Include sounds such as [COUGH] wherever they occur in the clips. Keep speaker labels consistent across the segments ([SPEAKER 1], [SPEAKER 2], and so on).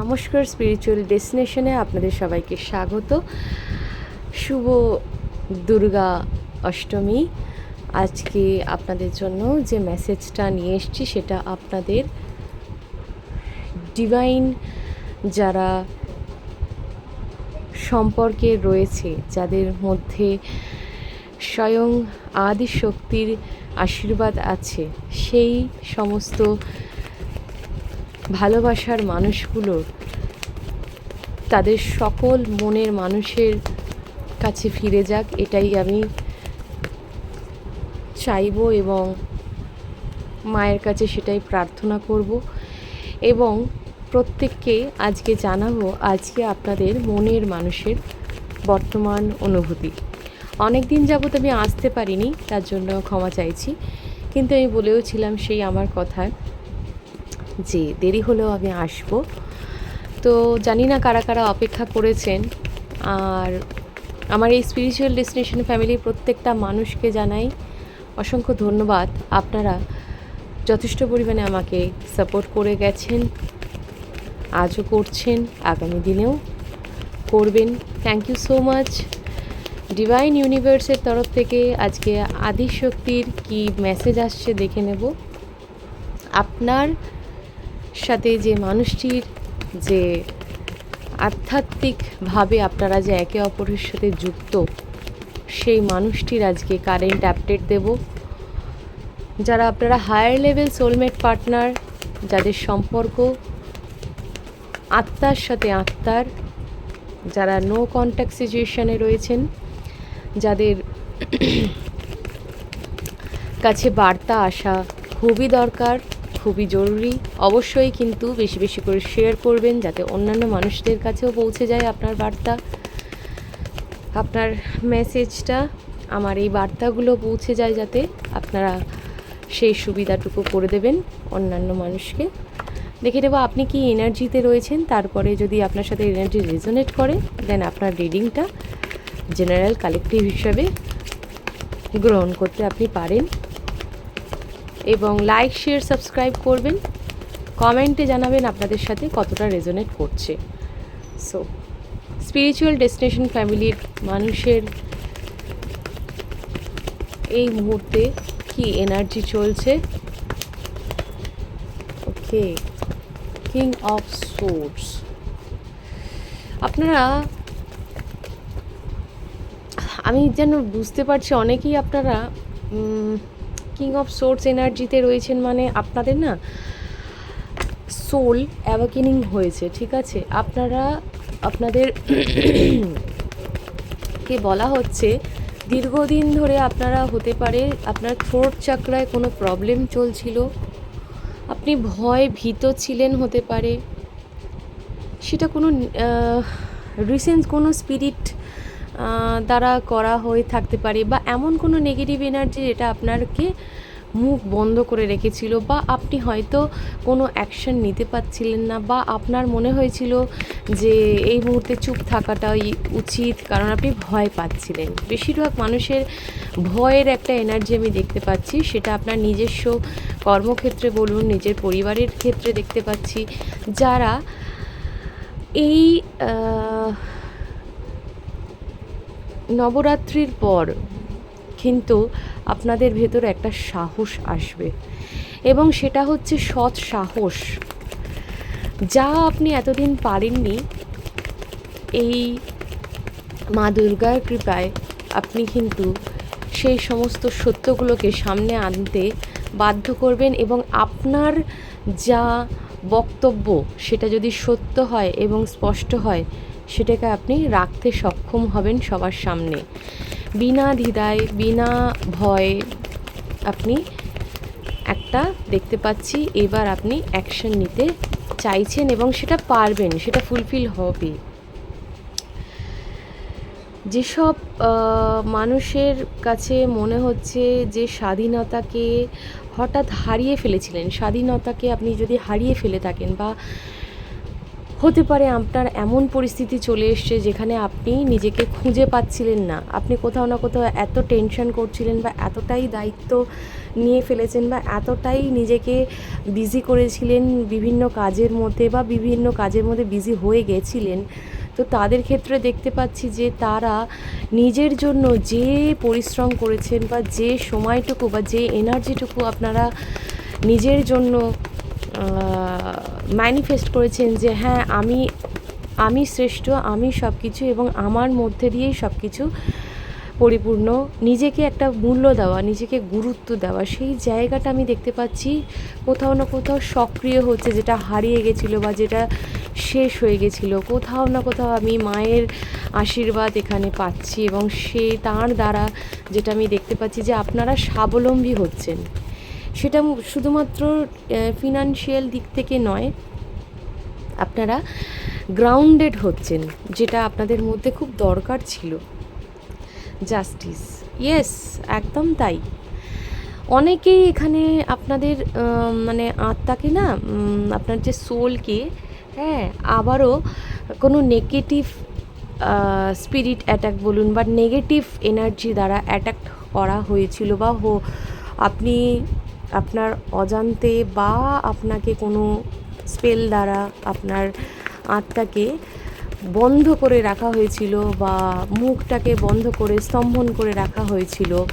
[SPEAKER 1] নমস্কার স্পিরিচুয়াল ডেস্টিনেশনে আপনাদের সবাইকে স্বাগত। শুভ দুর্গা অষ্টমী। আজকে আপনাদের জন্য যে মেসেজটা নিয়ে এসেছি সেটা আপনাদের ডিভাইন যারা সম্পর্কে রয়েছে, যাদের মধ্যে স্বয়ং আদি শক্তির আশীর্বাদ আছে, সেই সমস্ত ভালোবাসার মানুষগুলোর তাদের সকল মনের মানুষের কাছে ফিরে যাক, এটাই আমি চাইব এবং মায়ের কাছে সেটাই প্রার্থনা করব। এবং প্রত্যেককে আজকে জানাব, আজকে আপনাদের মনের মানুষের বর্তমান অনুভূতি। অনেক দিন যাবত আমি আসতে পারিনি, তার জন্য ক্ষমা চাইছি। কিন্তু আমি বলেওছিলাম সেই আমার কথায় যে দেরি হলেও আমি আসব। তো জানি না কারা কারা অপেক্ষা করেছেন। আর আমার এই স্পিরিচুয়াল ডেস্টিনেশন ফ্যামিলির প্রত্যেকটা মানুষকে জানাই অসংখ্য ধন্যবাদ। আপনারা যথেষ্ট পরিমাণে আমাকে সাপোর্ট করে গেছেন, আজও করছেন, আগামী দিনেও করবেন। Thank you so much divine ইউনিভার্সের তরফ থেকে আজকে আদিশক্তির কি মেসেজ আসছে দেখে নেব। আপনার সাথে যে মানুষটির যে আধ্যাত্মিকভাবে আপনারা যে একে অপরের সাথে যুক্ত, সেই মানুষটির আজকে কারেন্ট আপডেট দেব। যারা আপনারা হায়ার লেভেল সোলমেট পার্টনার যাদের সম্পর্ক আত্মার সাথে আত্মার, যারা নো কন্ট্যাক্ট সিচুয়েশনে রয়েছেন, যাদের [CLEARS THROAT] কাছে বার্তা আসা খুবই দরকার। খুবই জরুরি। অবশ্যই কিন্তু বেশি বেশি করে শেয়ার করবেন যাতে অন্যান্য মানুষদের কাছেও পৌঁছে যায় আপনার বার্তা। আপনার মেসেজটা আমার এই বার্তাগুলো পৌঁছে যায় যাতে আপনারা সেই সুবিধাটুকু করে দেবেন অন্যান্য মানুষকে। দেখে নেব আপনি কি এনার্জিতে রয়েছেন, তারপরে যদি আপনার সাথে এনার্জি রেজোনেট করে দেন আপনার রিডিংটা জেনারেল কালেকটিভ হিসাবে গ্রহণ করতে আপনি পারেন। এবং লাইক শেয়ার সাবস্ক্রাইব করবেন। কমেন্টে জানাবেন আপনাদের সাথে কতটা রেজোনেট করছে। সো স্পিরিচুয়াল ডেস্টিনেশন ফ্যামিলির মানুষের এই মুহূর্তে কি এনার্জি চলছে? ওকে কিং অফ সোর্স আপনারা, আমি যেন বুঝতে পারছি, অনেকেই আপনারা কিং অফ সোর্স এনার্জিতে রয়েছেন মানে আপনাদের না সোল অ্যাওয়াকেনিং হয়েছে, ঠিক আছে? আপনারা, আপনাদের [CLEARS THROAT] কে বলা হচ্ছে, দীর্ঘদিন ধরে আপনারা হতে পারে, আপনার থ্রোট চাকরায় কোনো প্রবলেম চলছিল, আপনি ভয় ভীত ছিলেন হতে পারে, সেটা কোনো রিসেন্ট কোনো স্পিরিট দ্বারা করা হয়ে থাকতে পারে বা এমন কোনো নেগেটিভ এনার্জি যেটা আপনাকে মুখ বন্ধ করে রেখেছিল বা আপনি হয়তো কোনো অ্যাকশন নিতে পারছিলেন না বা আপনার মনে হয়েছিল যে এই মুহূর্তে চুপ থাকাটাই উচিত কারণ আপনি ভয় পাচ্ছিলেন। বেশিরভাগ মানুষের ভয়ের একটা এনার্জি আমি দেখতে পাচ্ছি, সেটা আপনার নিজস্ব কর্মক্ষেত্রে বলুন, নিজের পরিবারের ক্ষেত্রে দেখতে পাচ্ছি, যারা এই নবরাত্রির পর কিন্তু আপনাদের ভেতর একটা সাহস আসবে। এবং সেটা হচ্ছে সৎ সাহস। যা আপনি এতদিন পারেননি, এই মা দুর্গার কৃপায় আপনি কিন্তু সেই সমস্ত সত্যগুলোকে সামনে আনতে বাধ্য করবেন এবং আপনার যা বক্তব্য সেটা যদি সত্য হয় এবং স্পষ্ট হয় সেটাকে আপনি রাখতে সক্ষম হবেন সবার সামনে। বিনা দ্বিধায়, বিনা ভয়ে আপনি একটা দেখতে পাচ্ছি, এবার আপনি অ্যাকশন নিতে চাইছেন এবং সেটা পারবেন, সেটা ফুলফিল হবে। যেসব মানুষের কাছে মনে হচ্ছে যে স্বাধীনতাকে হঠাৎ হারিয়ে ফেলেছিলেন, স্বাধীনতাকে আপনি যদি হারিয়ে ফেলে থাকেন বা হতে পারে আপনার এমন পরিস্থিতি চলে এসছে যেখানে আপনি নিজেকে খুঁজে পাচ্ছিলেন না। আপনি কোথাও না কোথাও এত টেনশন করছিলেন বা এতটাই দায়িত্ব নিয়ে ফেলেছেন বা এতটাই নিজেকে বিজি করেছিলেন বিভিন্ন কাজের মধ্যে বা বিভিন্ন কাজের মধ্যে বিজি হয়ে গেছিলেন। তো তাদের ক্ষেত্রে দেখতে পাচ্ছি যে তারা নিজের জন্য যে পরিশ্রম করেছেন বা যে সময়টুকু বা যে এনার্জিটুকু আপনারা নিজের জন্য ম্যানিফেস্ট করেছেন যে হ্যাঁ আমি আমি শ্রেষ্ঠ, আমি সব কিছু এবং আমার মধ্যে দিয়েই সব কিছু পরিপূর্ণ। নিজেকে একটা মূল্য দেওয়া, নিজেকে গুরুত্ব দেওয়া, সেই জায়গাটা আমি দেখতে পাচ্ছি কোথাও না কোথাও সক্রিয় হচ্ছে, যেটা হারিয়ে গেছিল বা যেটা শেষ হয়ে গেছিল। কোথাও না কোথাও আমি মায়ের আশীর্বাদ এখানে পাচ্ছি এবং সে তার দ্বারা যেটা আমি দেখতে পাচ্ছি যে, আপনারা স্বাবলম্বী হচ্ছেন। সেটা শুধুমাত্র ফিনান্সিয়াল দিক থেকে নয়, আপনারা গ্রাউন্ডেড হচ্ছেন, যেটা আপনাদের মধ্যে খুব দরকার ছিল। জাস্টিস ইয়েস একদম তাই। অনেকেই এখানে আপনাদের মানে আত্মাকে না আপনার যে সোলকে হ্যাঁ আবারও কোনো নেগেটিভ স্পিরিট অ্যাটাক বলুন বা নেগেটিভ এনার্জি দ্বারা অ্যাটাক করা হয়েছিল বা হো আপনি আপনার অজান্তে বা আপনাকে কোনো স্পেল দ্বারা আপনার আত্মাকে বন্ধ করে রাখা হয়েছিল বা মুখটাকে বন্ধ করে স্তম্ভন করে রাখা হয়েছিল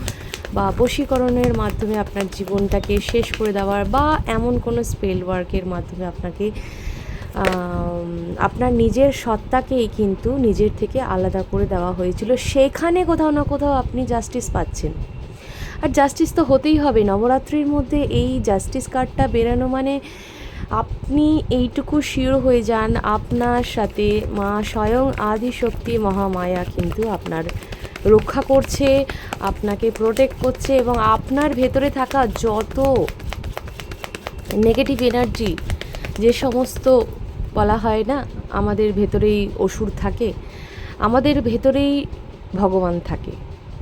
[SPEAKER 1] বা বশীকরণের মাধ্যমে আপনার জীবনটাকে শেষ করে দেওয়ার বা এমন কোনো স্পেল ওয়ার্কের মাধ্যমে আপনাকে আপনার নিজের সত্তাকেই কিন্তু নিজের থেকে আলাদা করে দেওয়া হয়েছিল। সেখানে কোথাও না কোথাও আপনি জাস্টিস পাচ্ছেন। আর জাস্টিস তো হতেই হবে। নবরাত্রির মধ্যে এই জাস্টিস কার্ডটা বেরানো মানে আপনি এইটুকু শিওর হয়ে যান, আপনার সাথে মা স্বয়ং আদিশক্তি মহামায়া কিন্তু আপনার রক্ষা করছে, আপনাকে প্রোটেক্ট করছে এবং আপনার ভেতরে থাকা যত নেগেটিভ এনার্জি যে সমস্ত বলা হয় না, আমাদের ভেতরেই অসুর থাকে, আমাদের ভেতরেই ভগবান থাকে।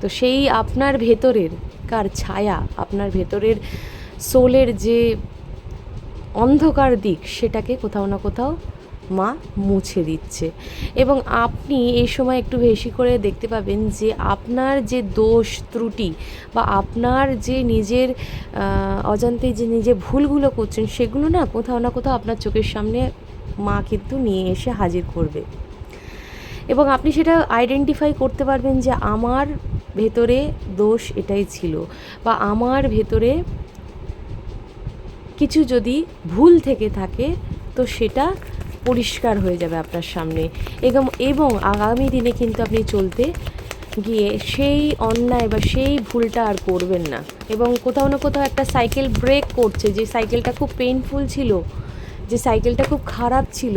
[SPEAKER 1] তো সেই আপনার ভেতরের কার ছায়া আপনার ভেতরের সোলের যে অন্ধকার দিক সেটাকে কোথাও না কোথাও মা মুছে দিচ্ছে। এবং আপনি এই সময় একটু বেশি করে দেখতে পাবেন যে আপনার যে দোষ ত্রুটি বা আপনার যে নিজের অজান্তে যে নিজে ভুলগুলো করছেন সেগুলো না কোথাও না কোথাও আপনার চোখের সামনে মা কিন্তু নিয়ে এসে হাজির করবে। এবং আপনি সেটা আইডেন্টিফাই করতে পারবেন যে আমার ভেতরে দোষ এটাই ছিল বা আমার ভেতরে কিছু যদি ভুল থেকে থাকে, তো সেটা পরিষ্কার হয়ে যাবে আপনার সামনে। এবং এবং আগামী দিনে কিন্তু আপনি চলতে গিয়ে সেই অন্যায় বা সেই ভুলটা আর করবেন না। এবং কোথাও না কোথাও একটা সাইকেল ব্রেক করছে, যে সাইকেলটা খুব পেইনফুল ছিল, যে সাইকেলটা খুব খারাপ ছিল,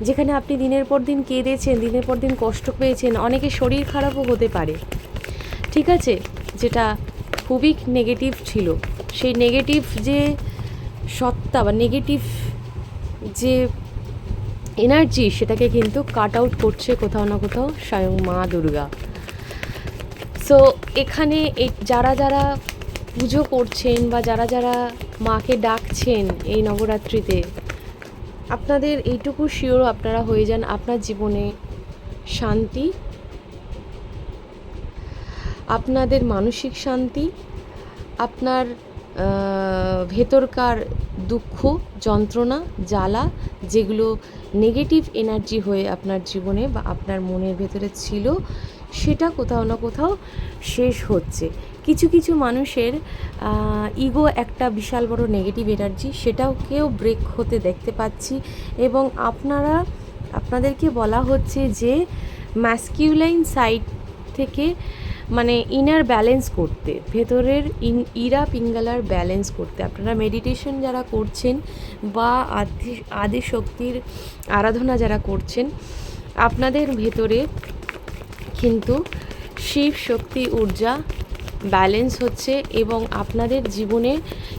[SPEAKER 1] যেখানে আপনি দিনের পর দিন কেঁদেছেন, দিনের পর দিন কষ্ট পেয়েছেন অনেকে শরীর খারাপও হতে পারে। ঠিক আছে? যেটা খুবই নেগেটিভ ছিল। সেই নেগেটিভ যে সত্তা বা নেগেটিভ যে এনার্জি সেটাকে কিন্তু কাট আউট করছে কোথাও না কোথাও স্বয়ং মা দুর্গা। সো এখানে যারা যারা পুজো করছেন বা যারা যারা মাকে ডাকছেন এই নবরাত্রিতে, আপনাদের এইটুকু শিওর আপনারা হয়ে যান, আপনার জীবনে শান্তি আপনাদের মানসিক শান্তি, আপনার ভেতরকার দুঃখ, যন্ত্রণা, জ্বালা, যেগুলো নেগেটিভ এনার্জি হয়ে আপনার জীবনে বা আপনার মনের ভেতরে ছিল, সেটা কোথাও না কোথাও শেষ হচ্ছে। কিছু কিছু মানুষের ইগো একটা বিশাল বড় নেগেটিভ এনার্জি সেটাও কেউ ব্রেক হতে দেখতে পাচ্ছি এবং আপনারা, আপনাদেরকে বলা হচ্ছে যে ম্যাসকিউলাইন সাইড থেকে মানে ইনার ব্যালেন্স করতে, ভেতরের ইন ইরা পিঙ্গালার ব্যালেন্স করতে। আপনারা মেডিটেশন যারা করছেন বা আদি আদি শক্তির আরাধনা যারা করছেন, আপনাদের ভেতরে কিন্তু শিব শক্তি ঊর্জা ব্যালেন্স হচ্ছে এবং আপনাদের জীবনে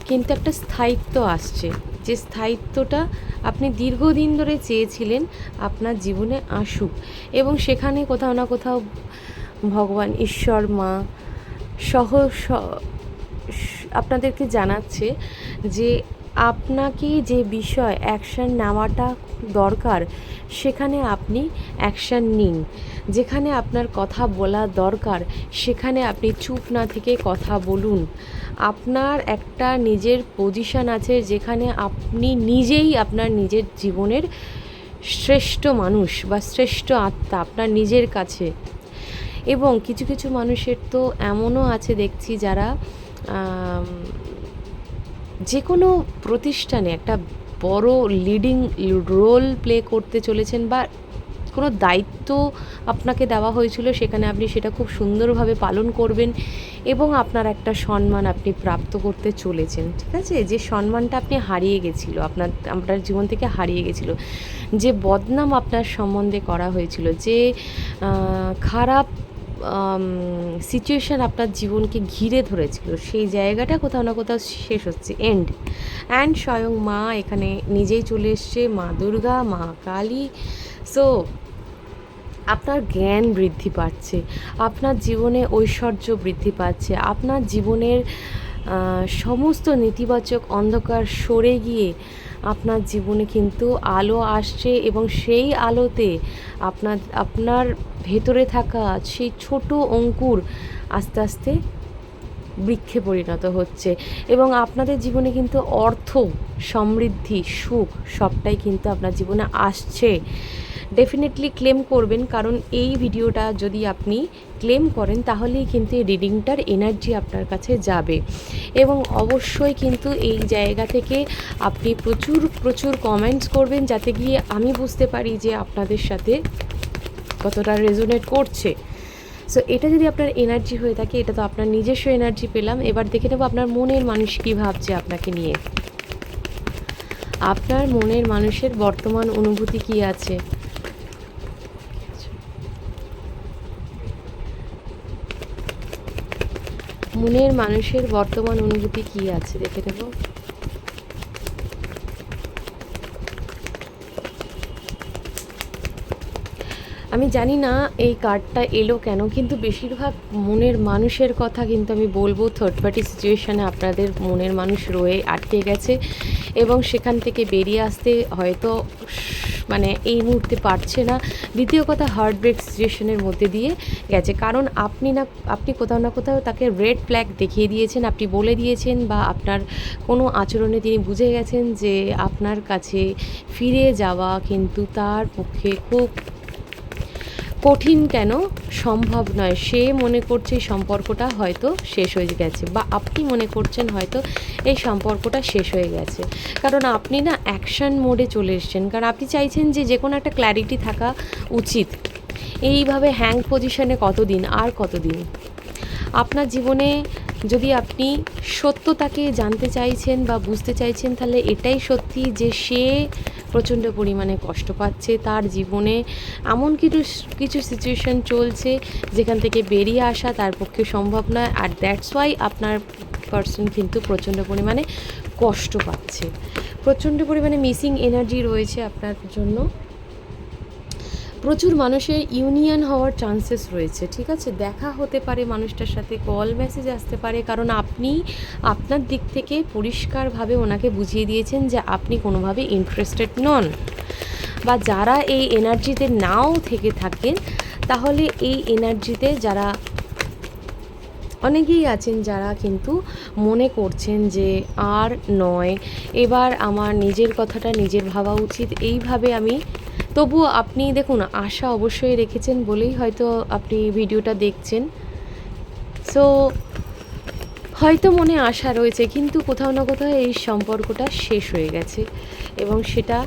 [SPEAKER 1] কিন্তু একটা স্থায়িত্ব আসছে। যে স্থায়িত্বটা আপনি দীর্ঘদিন ধরে চেয়েছিলেন, আপনার জীবনে আসুক। এবং সেখানে কোথাও না কোথাও ভগবান, ঈশ্বর, মা সহ আপনাদেরকে জানাচ্ছে যে আপনাকে যে বিষয় অ্যাকশান নেওয়াটা দরকার, সেখানে আপনি অ্যাকশান নিন। যেখানে আপনার কথা বলা দরকার, সেখানে আপনি চুপ না থেকে কথা বলুন। আপনার একটা নিজের পজিশন আছে যেখানে আপনি নিজেই আপনার নিজের জীবনের শ্রেষ্ঠ মানুষ বা শ্রেষ্ঠ আত্মা, আপনার নিজের কাছে। এবং কিছু কিছু মানুষের তো এমনও আছে দেখছি যারা যে কোনো প্রতিষ্ঠানে একটা বড় লিডিং রোল প্লে করতে চলেছেন বা কোনো দায়িত্ব আপনাকে দেওয়া হয়েছিল সেখানে আপনি সেটা খুব সুন্দরভাবে পালন করবেন এবং আপনার একটা সম্মান আপনি প্রাপ্ত করতে চলেছেন। ঠিক আছে? যে সম্মানটা আপনি হারিয়ে গেছিল, আপনার আপনার জীবন থেকে হারিয়ে গেছিল, যে বদনাম আপনার সম্বন্ধে করা হয়েছিল, যে খারাপ সিচুয়েশান আপনার জীবনকে ঘিরে ধরেছিল। সেই জায়গাটা কোথাও না কোথাও শেষ হচ্ছে। এন্ড অ্যান্ড স্বয়ং মা এখানে নিজেই চলে এসছে। মা দুর্গা, মা কালী। সো আপনার জ্ঞান বৃদ্ধি পাচ্ছে। আপনার জীবনে ঐশ্বর্য বৃদ্ধি পাচ্ছে। আপনার জীবনের সমস্ত নেতিবাচক অন্ধকার সরে গিয়ে আপনার জীবনে কিন্তু আলো আসছে এবং সেই আলোতে আপনার আপনার ভেতরে থাকা সেই ছোট অঙ্কুর আস্তে আস্তে বৃক্ষে পরিণত হচ্ছে। এবং আপনাদের জীবনে কিন্তু অর্থ, সমৃদ্ধি, সুখ সবটাই কিন্তু আপনার জীবনে আসছে। ডেফিনেটলি ক্লেম করবেন, কারণ এই ভিডিওটা যদি আপনি ক্লেম করেন, তাহলেই কিন্তু এই রিডিংটার এনার্জি আপনার কাছে যাবে। এবং অবশ্যই কিন্তু এই জায়গা থেকে আপনি প্রচুর প্রচুর কমেন্টস করবেন, যাতে গিয়ে আমি বুঝতে পারি যে আপনাদের সাথে কতটা রেজোনেট করছে। সো এটা যদি আপনার এনার্জি হয়ে থাকে, এটা তো আপনার নিজস্ব এনার্জি পেলাম। এবার দেখে নেব আপনার মনের মানুষ কী ভাবছে আপনাকে নিয়ে। আপনার মনের মানুষের বর্তমান অনুভূতি কী আছে? মনের মানুষের বর্তমান অনুভূতি কী আছে? দেখে নেব। আমি জানি না এই কার্ডটা এলো কেন, কিন্তু বেশিরভাগ মনের মানুষের কথা কিন্তু আমি বলব। থার্ড পার্টি সিচুয়েশানে আপনাদের মনের মানুষ রয়ে আটকে গেছে এবং সেখান থেকে বেরিয়ে আসতে হয়তো মানে এই মুহূর্তে পারছে না। দ্বিতীয় কথা হার্ট ব্রেক সিচুয়েশনের মধ্যে দিয়ে গেছে। কারণ আপনি না, আপনি কোথাও না কোথাও তাকে রেড ফ্ল্যাগ দেখিয়ে দিয়েছেন, আপনি বলে দিয়েছেন বা আপনার কোনো আচরণে তিনি বুঝে গেছেন যে আপনার কাছে ফিরে যাওয়া কিন্তু তার পক্ষে খুব কঠিন কেন? সম্ভব নয়। সে মনে করছে এই সম্পর্কটা হয়তো শেষ হয়ে গেছে বা আপনি মনে করছেন হয়তো এই সম্পর্কটা শেষ হয়ে গেছে। কারণ আপনি না অ্যাকশান মোডে চলে এসছেন। কারণ আপনি চাইছেন যে যে কোনো একটা ক্ল্যারিটি থাকা উচিত। এইভাবে হ্যাং পজিশনে কতদিন? আর কতদিন? আপনার জীবনে যদি আপনি সত্যতাকে জানতে চাইছেন বা বুঝতে চাইছেন, তাহলে এটাই সত্যি যে সে প্রচণ্ড পরিমাণে কষ্ট পাচ্ছে তার জীবনে। এমন কিছু কিছু সিচুয়েশন চলছে যেখান থেকে বেরিয়ে আসা তার পক্ষে সম্ভব নয়, আর দ্যাটস ওয়াই আপনার পার্সন কিন্তু প্রচণ্ড পরিমাণে কষ্ট পাচ্ছে। প্রচণ্ড পরিমাণে মিসিং এনার্জি রয়েছে আপনার জন্য। প্রচুর মানুষের ইউনিয়ন হওয়ার চান্সেস রয়েছে, ঠিক আছে? দেখা হতে পারে মানুষটার সাথে কল মেসেজ আসতে পারে, কারণ আপনি আপনার দিক থেকে পরিষ্কারভাবে ওনাকে বুঝিয়ে দিয়েছেন যে আপনি কোনোভাবে ইন্টারেস্টেড নন। বা যারা এই এনার্জিতে নাও থেকে থাকেন, তাহলে এই এনার্জিতে যারা অনেকেই আছেন যারা কিন্তু মনে করছেন যে আর নয়, এবার আমার নিজের কথাটা নিজের ভাবা উচিত, এইভাবে আমি তবুও আপনি দেখুন, আশা অবশ্যই রেখেছেন বলেই হয়তো আপনি ভিডিওটা দেখছেন। সো হয়তো মনে আশা রয়েছে, কিন্তু কোথাও না কোথাও এই সম্পর্কটা শেষ হয়ে গেছে এবং সেটা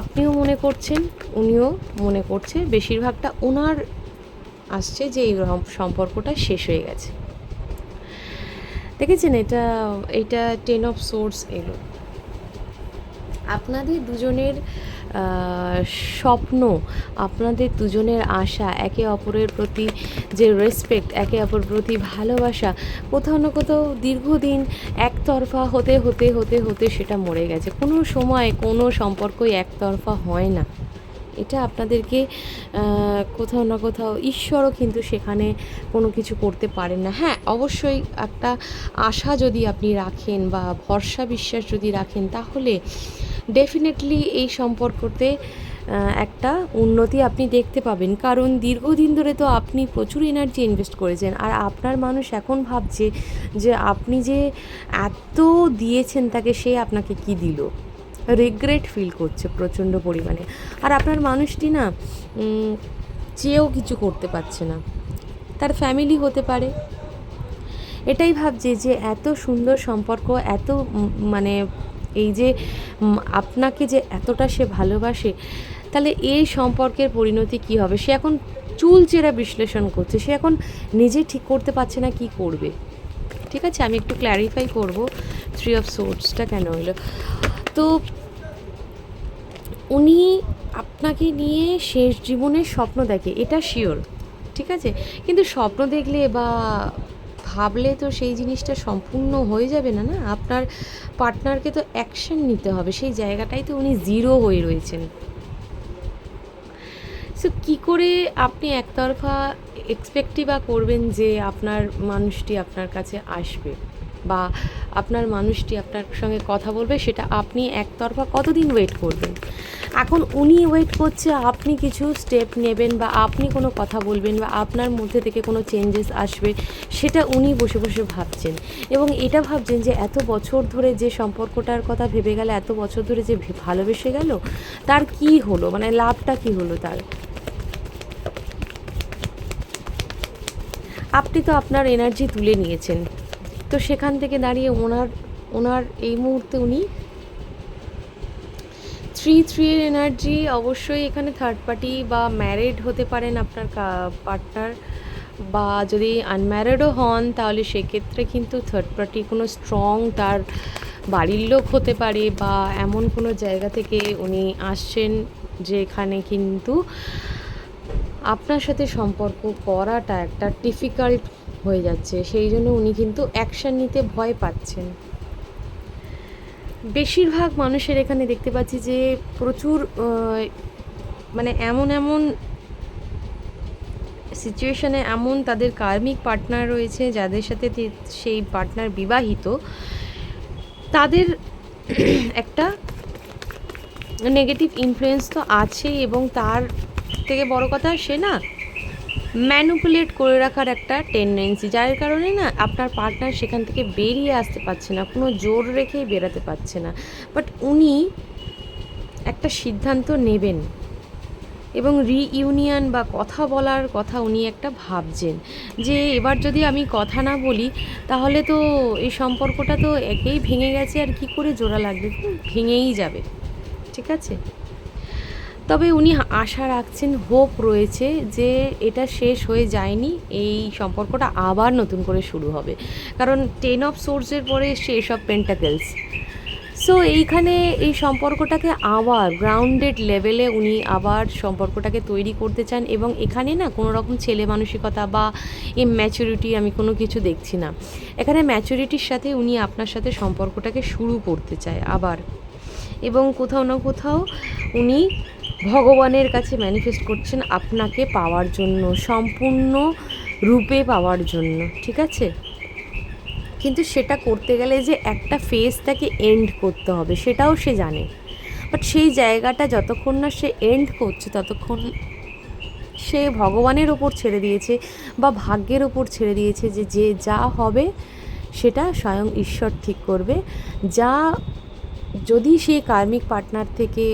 [SPEAKER 1] আপনিও মনে করছেন, উনিও মনে করছে, বেশিরভাগটা ওনার আসছে যে এই সম্পর্কটা শেষ হয়ে গেছে। দেখেছেন এটা এটা টেন অফ সোর্স এলো। আপনাদের দুজনের স্বপ্ন, আপনাদের দুজনের আশা, একে অপরের প্রতি যে রেসপেক্ট একে অপরের প্রতি ভালোবাসা, কোথাও না কোথাও দীর্ঘদিন একতরফা হতে হতে হতে হতে সেটা মরে গেছে। কোনো সময় কোনো সম্পর্কই একতরফা হয় না। এটা আপনাদেরকে কোথাও না কোথাও ঈশ্বরও কিন্তু সেখানে কোনো কিছু করতে পারেন না। হ্যাঁ অবশ্যই একটা আশা যদি আপনি রাখেন বা ভরসা বিশ্বাস যদি রাখেন, তাহলে ডেফিনেটলি এই সম্পর্কতে একটা উন্নতি আপনি দেখতে পাবেন। কারণ দীর্ঘদিন ধরে তো আপনি প্রচুর এনার্জি ইনভেস্ট করেছেন। আর আপনার মানুষ এখন ভাবছে যে আপনি যে এত দিয়েছেন তাকে সে আপনাকে কি দিল? রিগ্রেট ফিল করছে প্রচণ্ড পরিমাণে। আর আপনার মানুষটি না চেয়েও কিছু করতে পারছে না। তার ফ্যামিলি হতে পারে। এটাই ভাবছে যে এত সুন্দর সম্পর্ক, এত মানে এই যে আপনাকে যে এতটা সে ভালোবাসে, তাহলে এই সম্পর্কের পরিণতি কি হবে? সে এখন চুল চেরা বিশ্লেষণ করছে, সে এখন নিজে ঠিক করতে পারছে না কি করবে? ঠিক আছে, আমি একটু ক্ল্যারিফাই করব থ্রি অফ সোর্সটা কেন হলো? তো উনি আপনাকে নিয়ে শেষ জীবনের স্বপ্ন দেখে, এটা শিওর ঠিক আছে? কিন্তু স্বপ্ন দেখলে বা ভাবলে তো সেই জিনিসটা সম্পূর্ণ হয়ে যাবে না না? আপনার পার্টনারকে তো অ্যাকশন নিতে হবে। সেই জায়গাটাই তো উনি জিরো হয়ে রয়েছেন। সো কী করে আপনি একতরফা এক্সপেক্টই বা করবেন যে আপনার মানুষটি আপনার কাছে আসবে? বা আপনার মানুষটি আপনার সঙ্গে কথা বলবে, সেটা আপনি একতরফা কতদিন ওয়েট করবেন? এখন উনি ওয়েট করছে, আপনি কিছু স্টেপ নেবেন বা আপনি কোনো কথা বলবেন বা আপনার মধ্যে থেকে কোনো চেঞ্জেস আসবে, সেটা উনি বসে বসে ভাবছেন। এবং এটা ভাবছেন যে এত বছর ধরে যে সম্পর্কটার কথা ভেবে গেল, এত বছর ধরে যে ভালোবেসে গেল, তার কি হলো? মানে লাভটা কি হলো তার? আপনি তো আপনার এনার্জি তুলে নিয়েছেন। তো সেখান থেকে দাঁড়িয়ে ওনার ওনার এই মুহূর্তে উনি থ্রি থ্রি এনার্জি অবশ্যই এখানে থার্ড পার্টি বা ম্যারিড হতে পারেন আপনার পার্টনার বা যদি আনম্যারিডও হন, তাহলে সেক্ষেত্রে কিন্তু থার্ড পার্টি কোনো স্ট্রং তার বাড়ির লোক হতে পারে বা এমন কোনো জায়গা থেকে উনি আসছেন যেখানে কিন্তু আপনার সাথে সম্পর্ক করাটা একটা ডিফিকাল্ট হয়ে যাচ্ছে। সেই জন্য উনি কিন্তু অ্যাকশন নিতে ভয় পাচ্ছেন। বেশিরভাগ মানুষের এখানে দেখতে পাচ্ছি যে প্রচুর মানে এমন এমন সিচুয়েশানে এমন তাদের কার্মিক পার্টনার রয়েছে যাদের সাথে সেই পার্টনার বিবাহিত। তাদের [CLEARS THROAT] একটা নেগেটিভ ইনফ্লুয়েন্স তো আছেই এবং তার থেকে বড় কথা সে না ম্যানুপুলেট করে রাখার একটা টেন্ডেন্সি যার কারণে না আপনার পার্টনার সেখান থেকে বেরিয়ে আসতে পারছে না, কোনো জোর রেখেই বেরাতে পারছে না। বাট উনি একটা সিদ্ধান্ত নেবেন এবং রিইউনিয়ন বা কথা বলার কথা উনি একটা ভাবছেন যে, এবার যদি আমি কথা না বলি, তাহলে তো এই সম্পর্কটা তো একেই ভেঙে গেছে, আর কি করে জোড়া লাগবে? ভেঙেই যাবে। ঠিক আছে? তবে উনি আশা রাখছেন হোপ রয়েছে যে এটা শেষ হয়ে যায়নি, এই সম্পর্কটা আবার নতুন করে শুরু হবে। কারণ টেন অফ সোর্সের পরে শেষ অফ পেন্টাকেলস সো এইখানে এই সম্পর্কটাকে আবার গ্রাউন্ডেড লেভেলে উনি আবার সম্পর্কটাকে তৈরি করতে চান এবং এখানে না কোনো রকম ছেলে মানসিকতা বা ম্যাচুরিটি আমি কোনো কিছু দেখছি না। এখানে ম্যাচুরিটির সাথে উনি আপনার সাথে সম্পর্কটাকে শুরু করতে চায় আবার। এবং কোথাও না কোথাও উনি ভগবানের কাছে ম্যানিফেস্ট করছেন আপনাকে পাওয়ার জন্য, সম্পূর্ণ রূপে পাওয়ার জন্য, ঠিক আছে? কিন্তু সেটা করতে গেলে যে একটা ফেজ তাকে এন্ড করতে হবে, সেটাও সে জানে। বাট সেই জায়গাটা যতক্ষণ না সে এন্ড করছে, ততক্ষণ সে ভগবানের ওপর ছেড়ে দিয়েছে বা ভাগ্যের ওপর ছেড়ে দিয়েছে যে যে যা হবে সেটা স্বয়ং ঈশ্বর ঠিক করবে। যা যদি সে কার্মিক পার্টনার থেকে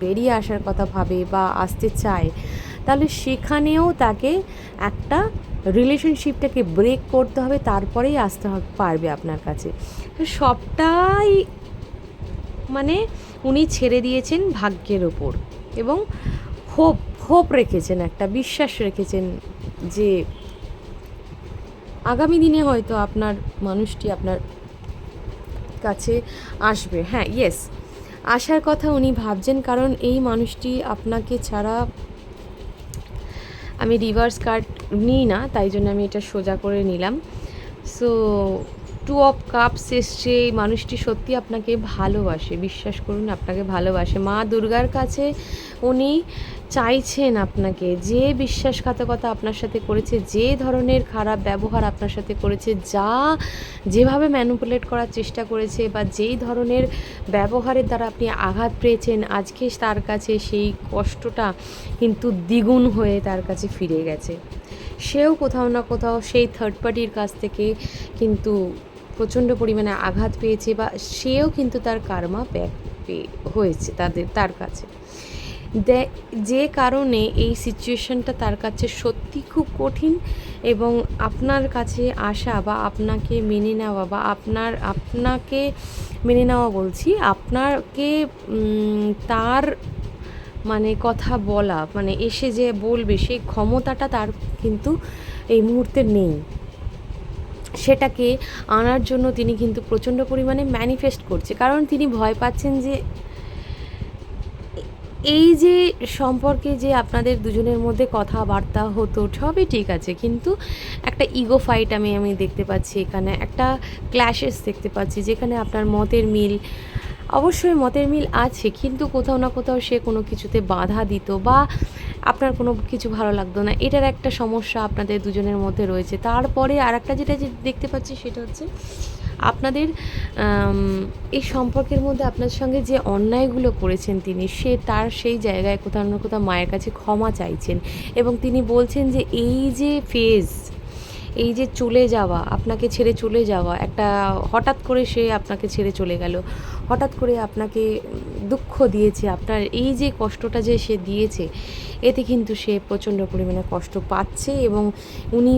[SPEAKER 1] বেরিয়ে আসার কথা ভাবে বা আসতে চায়, তাহলে সেখানেও তাকে একটা রিলেশনশিপটাকে ব্রেক করতে হবে, তারপরেই আসতে পারবে আপনার কাছে। সবটাই মানে উনি ছেড়ে দিয়েছেন ভাগ্যের ওপর এবং হোপ হোপ রেখেছেন একটা, বিশ্বাস রেখেছেন যে আগামী দিনে হয়তো আপনার মানুষটি আপনার কাছে আসবে। হ্যাঁ ইয়েস আসার কথা উনি ভাবছেন কারণ এই মানুষটি আপনাকে ছাড়া আমি রিভার্স কার্ড নিই না, তাই জন্য আমি এটা সোজা করে নিলাম। সো টু অফ কাপস এসছে, এই মানুষটি সত্যি আপনাকে ভালোবাসে, বিশ্বাস করুন, আপনাকে ভালোবাসে। মা দুর্গার কাছে উনি চাইছেন আপনাকে, যে বিশ্বাসঘাতকতা আপনার সাথে করেছে, যে ধরনের খারাপ ব্যবহার আপনার সাথে করেছে, যা যেভাবে ম্যানুপুলেট করার চেষ্টা করেছে বা যেই ধরনের ব্যবহারের দ্বারা আপনি আঘাত পেয়েছেন, আজকে তার কাছে সেই কষ্টটা কিন্তু দ্বিগুণ হয়ে তার কাছে ফিরে গেছে। সেও কোথাও না কোথাও সেই থার্ড পার্টির কাছ থেকে কিন্তু প্রচণ্ড পরিমাণে আঘাত পেয়েছে বা সেও কিন্তু তার কার্মা ব্যাক হয়েছে তাদের, তার কাছে। যে কারণে এই সিচুয়েশনটা তার কাছে সত্যি খুব কঠিন এবং আপনার কাছে আসা বা আপনাকে মেনে নেওয়া বা আপনার, আপনাকে মেনে নেওয়া বলছি, আপনাকে তার মানে কথা বলা মানে এসে যে বলবে সেই ক্ষমতাটা তার কিন্তু এই মুহূর্তে নেই। সেটাকে আনার জন্য তিনি কিন্তু প্রচণ্ড পরিমাণে ম্যানিফেস্ট করছে। কারণ তিনি ভয় পাচ্ছেন যে এই যে সম্পর্কে যে আপনাদের দুজনের মধ্যে কথাবার্তা হতো, সবই ঠিক আছে। কিন্তু একটা ইগো ফাইট আমি আমি দেখতে পাচ্ছি এখানে, একটা ক্ল্যাশেস দেখতে পাচ্ছি যেখানে আপনার মতের মিল অবশ্যই মতের মিল আছে, কিন্তু কোথাও না কোথাও সে কোনো কিছুতে বাধা দিত বা আপনার কোনো কিছু ভালো লাগতো না। এটার একটা সমস্যা আপনাদের দুজনের মধ্যে রয়েছে। তারপরে আর একটা যেটা যে দেখতে পাচ্ছি সেটা হচ্ছে আপনাদের এই সম্পর্কের মধ্যে আপনার সঙ্গে যে অন্যায়গুলো করেছেন তিনি, সে তার সেই জায়গায় কোথাও না কোথাও মায়ের কাছে ক্ষমা চাইছেন এবং তিনি বলছেন যে এই যে ফেজ এই যে চলে যাওয়া, আপনাকে ছেড়ে চলে যাওয়া, একটা হঠাৎ করে সে আপনাকে ছেড়ে চলে গেল। হঠাৎ করে আপনাকে দুঃখ দিয়েছে, আপনার এই যে কষ্টটা যে সে দিয়েছে, এতে কিন্তু সে প্রচণ্ড পরিমাণে কষ্ট পাচ্ছে এবং উনি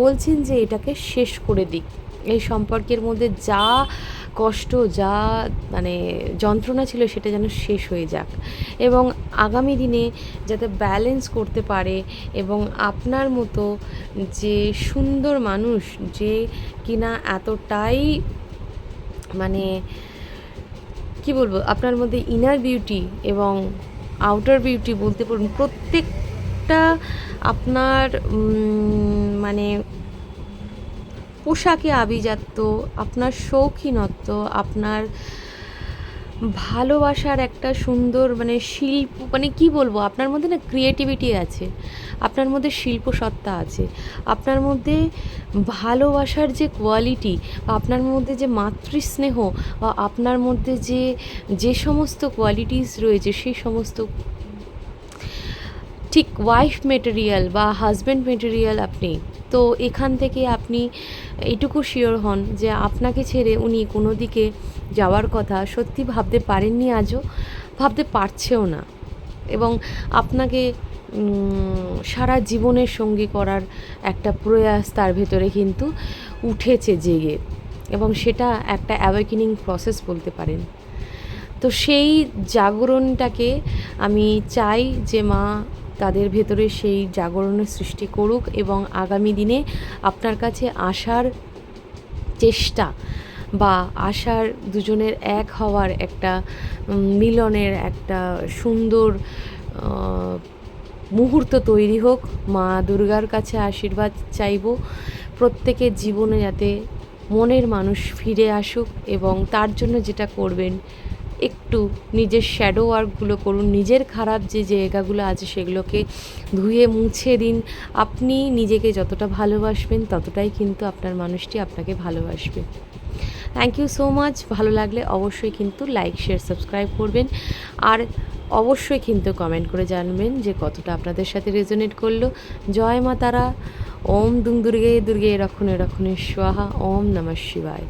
[SPEAKER 1] বলছেন যে এটাকে শেষ করে দিক। এই সম্পর্কের মধ্যে যা কষ্ট, যা মানে যন্ত্রণা ছিল সেটা যেন শেষ হয়ে যাক এবং আগামী দিনে যাতে ব্যালেন্স করতে পারে এবং আপনার মতো যে সুন্দর মানুষ যে কিনা এতটাই মানে কি বলব, আপনার মধ্যে ইনার বিউটি এবং আউটার বিউটি বলতে পারুন, প্রত্যেকটা আপনার মানে পোশাকে আভিজাত্য, আপনার শৌখিনত্ব, আপনার ভালোবাসার একটা সুন্দর মানে শিল্প মানে কি বলব, আপনার মধ্যে না ক্রিয়েটিভিটি আছে, আপনার মধ্যে শিল্প সত্তা আছে, আপনার মধ্যে ভালোবাসার যে কোয়ালিটি বা আপনার মধ্যে যে মাতৃস্নেহ, বা আপনার মধ্যে যে যে সমস্ত কোয়ালিটিস রয়েছে, সেই সমস্ত ঠিক ওয়াইফ মেটেরিয়াল বা হাজব্যান্ড মেটেরিয়াল আপনি, তো এখান থেকে আপনি এটুকু শিওর হন যে আপনাকে ছেড়ে উনি কোনো দিকে যাওয়ার কথা, সত্যি ভাবতে পারেননি আজও, ভাবতে পারছেও না। এবং আপনাকে সারা জীবনের সঙ্গী করার একটা প্রয়াস তার ভেতরে কিন্তু উঠেছে জেগে। এবং সেটা একটা অ্যাওয়েকেনিং প্রসেস বলতে পারেন। তো সেই জাগরণটাকে আমি চাই যে মা তাদের ভেতরে সেই জাগরণের সৃষ্টি করুক এবং আগামী দিনে আপনার কাছে আসার চেষ্টা বা আসার দুজনের এক হওয়ার একটা মিলনের একটা সুন্দর মুহূর্ত তৈরি হোক। মা দুর্গার কাছে আশীর্বাদ চাইব। প্রত্যেকের জীবনে যাতে মনের মানুষ ফিরে আসুক এবং তার জন্য যেটা করবেন, একটু নিজের শ্যাডো ওয়ার্কগুলো করুন। নিজের খারাপ যে জায়গাগুলো আছে সেগুলোকে ধুয়ে মুছে দিন। আপনি নিজেকে যতটা ভালোবাসবেন, ততটাই কিন্তু আপনার মানুষটি আপনাকে ভালোবাসবে। থ্যাংক ইউ সো মাচ ভালো লাগলে অবশ্যই কিন্তু লাইক শেয়ার সাবস্ক্রাইব করবেন। আর অবশ্যই কিন্তু কমেন্ট করে জানবেন যে কতটা আপনাদের সাথে রেজোনেট করল। জয় মা তারা। ওম দুম দুর্গে দুর্গে রক্ষণে রক্ষণে সোহা ওম নমঃ শিবায়।